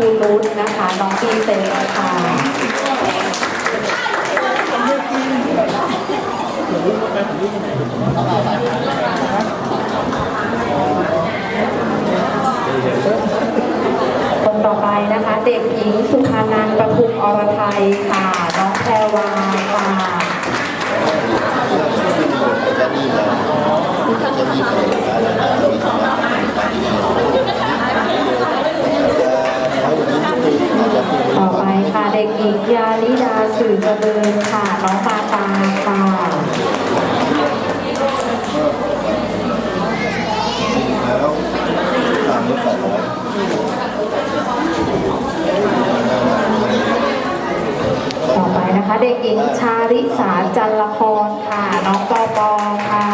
คูรุนนะคะ น้องปีเซค่ะคนต่อไปนะคะ เด็กหญิงสุภานันประทุมอรไทยค่ะ น้องแพรวาค่ะ ต่อไปค่ะ เด็ กหญิงยาลิดาสื่อเจริญค่ะ น้องมาตาค่ะแล้วตามรถต่อต่อไปนะคะ เด็กหญิงชาริสาจันละครค่ะ น้องปอปอค่ะ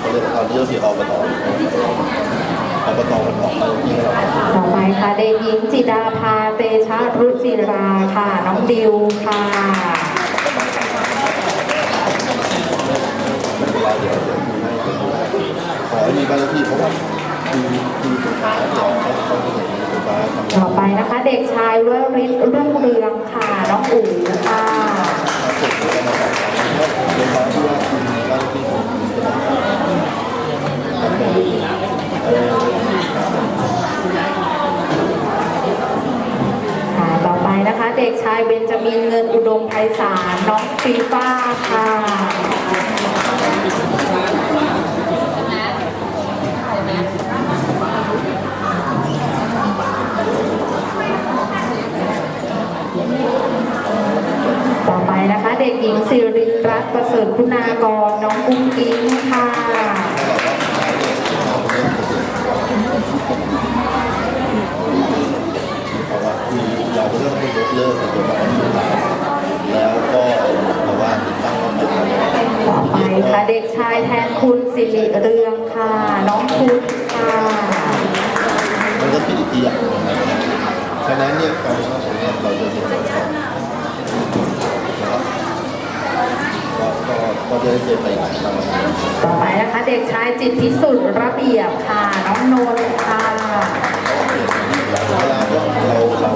เขาเรียกตอนที่เราเสียอ อบตมันออกมาที่เราต่อไปค่ะเด็กหญิงจิดาภาเตชะรุจิราค่ะ น้องดิวค่ะไม่เป็นไรเดี๋ยวขอให้มีบ้านเลขที่เพราะว่าคือคือไฟฟ้าเดี๋ยเขาเขาเห็นไฟฟ้าทำงาต่อไปนะคะ เด็กชายวริศรุ่งเรืองค่ะ น้องอู๋ค่ะเสร็จแล้วมาต่อไฟฟ้าที่ว่าคือบ้านเลขที่ของคุณ ค่ะ ต่อไป นะคะ เด็กชายเบนจามินเงินอุดมไพศาลน้องฟีฟ้าค่ะต่อไปนะคะ เด็กหญิงสิรินรัตน์ประเสริฐคุณากรน้องกุ้งกิ้งค่ะ เพราะว่าคือเราก็เริ่มให้ยกเลิกในตัวบ้านที่ขายแล้วก็เพราะว่าตั้งความหมาย ต่อไปค่ะ เด็ก ชายแทนคุณสิริเรืองค่ะ น้องพุทธค่ะมันก็คิดอีกทีอะฉะนั้นเนี่ยการทำตรงนี้เราจะเสียสองนะครับก็ก็จะได้เสียไปหลายครั้งต่อไปนะคะ เด็กชายจิตพิสุทธิ์ระเบียบค่ะ น้องนนท์ค่ะ เวลาเราเราเรา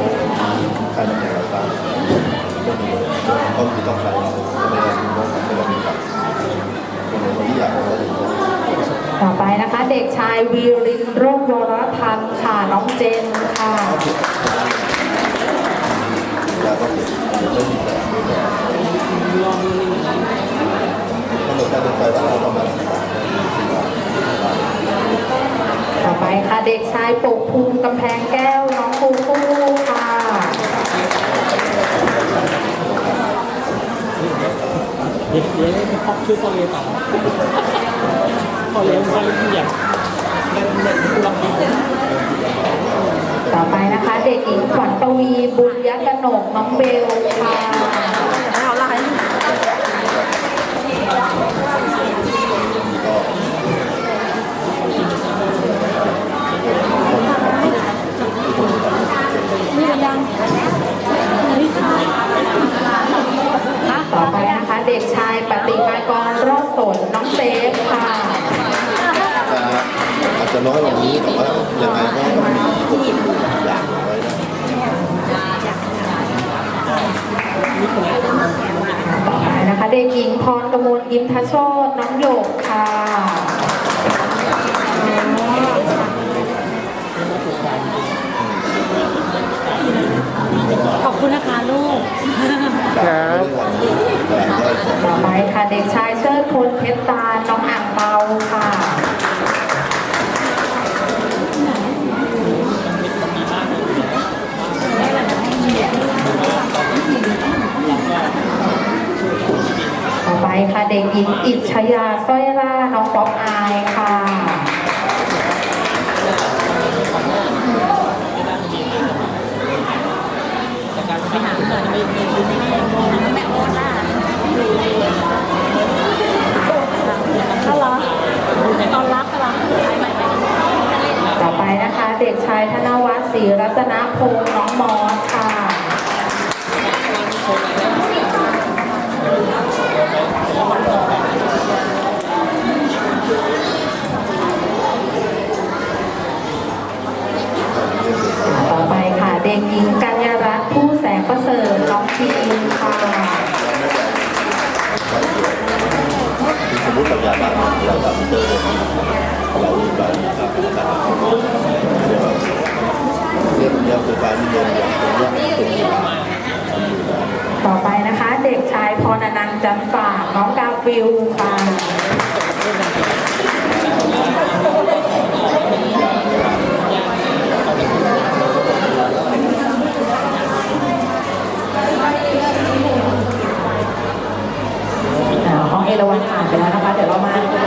ใครมาแข่งกับเราก็มีก็คือต้องใช้เราไม่ได้คือต้องไม่ได้มีกับคนคนที่อยากเราถึง ต่อไปนะคะ เด็กชายวีรินโรจวรพันธ์ค่ะน้องเจนค่ะต่อไปค่ะเด็กชายปกภูมิกำแพงแก้วน้องคูคู่ค่ะเด็กเด็กช่อชื่อโซเยต่อ พอเลี้ยงพ่อเลี้ยงที่อยากได้เด็กผู้รับผิดต่อไปนะคะ เด็กหญิงขวัญปวีบุญยกนกน้องเบลค่ะ จจะน้อยกว่านี้แต่ว่ายังไงก็ต้องมีหกสิบอย่างไว้นะต่อไปนะคะเด็กหญิงพรกมลอิมทโชตน้องหยกค่ะขอบคุณนะคะลูกแต่เรื่องวันนี้แต่ก็สองต่อไปค่ะเด็กชายเชิดพลเพชรตาลน้องอ่าง ไปค่ะเด็กหญิงอิชยาสร้อยล่าน้องป๊อกอายค่ะอะไรตอนรักอะไรต่อไปนะคะ เด็กชายธนวัฒน์ศรีรัตนพงศ์น้องมอสค่ะุติปัญญาบางเราทำเจอเราเราครับเรียกเดียวคือการเรียนเดียวเป็นเรื่องต่อไปนะคะ เด็กชายพรนันจันฝากน้องกาฟิล